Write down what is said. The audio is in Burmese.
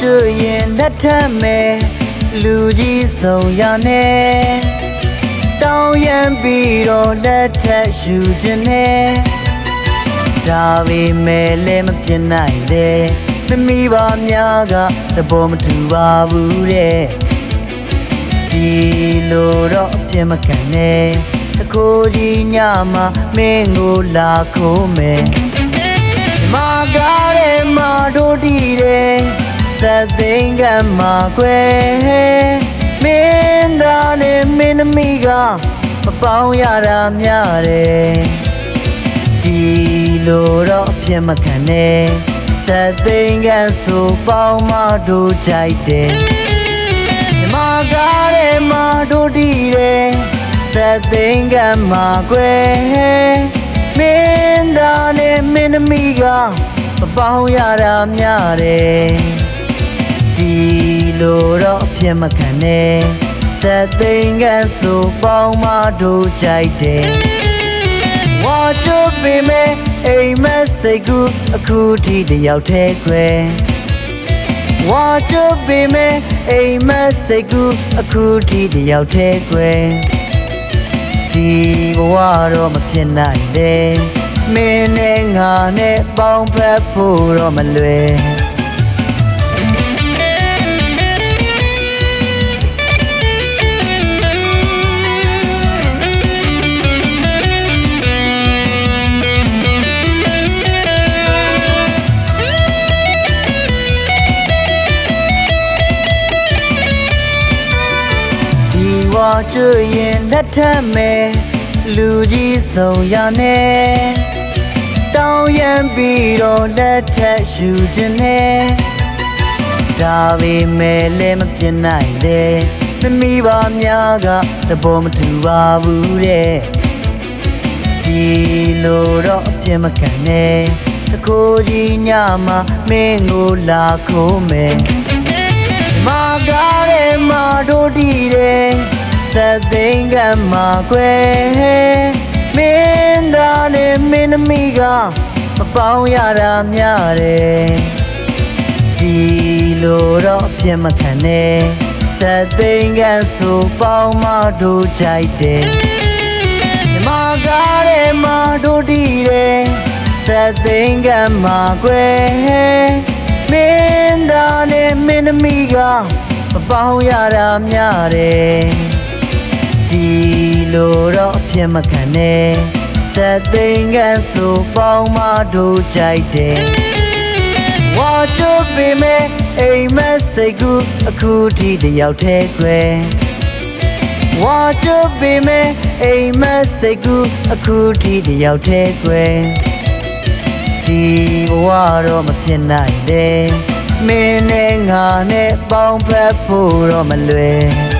ကျွရင်လက်ထက်မဲ့လူကြီးဆုံးရနဲ့တောင်းရန်ပြီးတော့လက်ထက်ယူခြင်းနဲ့ဒါပေမဲ့လည်းမဖြစ်နိုင်တဲ့မမီပါများကသဘောမတူပါဘူးတဲ့ဒီလိုတော့အပြစ်မခံနဲ့တခိုးကြီးညမှာမင်းကိုလာခိုးမယ်မာကားရဲမာတို့တီးတယ် စက်သိန်းကမှာခွဲမင်းသားနဲ့မင်းသမီးကမပေါင်းရတာများတယ်ဒီလိုတော့အဖြစ်မခံနဲ့စက်သိန်းကဆိုပေါင်းမတို့ကြိုက်တယ်မာကားရဲမာတို့တီးတယ်စက်သိန်းကမှာခွဲမင်းသားနဲ့မင်းသမီးကမပေါင်းရတာများတယ် ဒီလိုတော့အဖြစ်မခံနဲ့စက်သိန်းကဆိုပေါင်းမတို့ကြိုက်တယ်ဝါချွပေမဲ့အိမ်မက်စိတ်ကူအခုထိတယောက်တည်းခွဲဝါချွပေမဲ့အိမ်မက်စိတ်ကူအခုထိတယောက်တည်းခွဲဒီဘဝတော့မဖြစ်နိုင်တဲ့မင်းနဲ့ငါနဲ့ပေါင်းဖက်ဖို့တော့မလွယ် ဒီဝါကျွရင်လက်ထက်မဲ့လူကြီးဆုံးရနဲ့တောင်းရန်ပြီးတော့လက်ထက်ယူခြင်းနဲ့ဒါပေမဲ့လည်းမဖြစ်နိုင်တဲ့မမီပါများကသဘောမတူပါဘူးတဲ့ဒီလိုတော့အပြစ်မခံနဲ့တကိုးကြီးညမှာမင်းကိုလာခိုးမယ်မာကား သိန်းကမှာခွဲမင်းသားနဲ့မင်းသမီးကမပေါင်းရတာများတယ်ဒီလိုတော့အဖြစ်မခံနဲ့စက်သိန်းကဆိုပေါင်းမတို့ကြိုက်တယ်မာကားရဲမာတို့တီးတယ်စက်သိန်းကမှာခွဲမင်းသားနဲ့မင်းသမီးကမပေါင်းရတာများတယ် ဒီလိုတော့အဖြစ်မခံနဲ့စက်သိန်းကဆိုပေါင်းမတို့ကြိုက်တယ်ဝါချွပေမဲ့အိမ်မက်စိတ်ကူအခုထိတယောက်တည်းခွဲဝါချွပေမဲ့အိမ်မက်စိတ်ကူအခုထိတယောက်တည်းခွဲဒီဘဝတော့မဖြစ်နိုင်တဲ့မင်းနဲ့ငါနဲ့ပေါင်းဖက်ဖို့တော့မလွယ်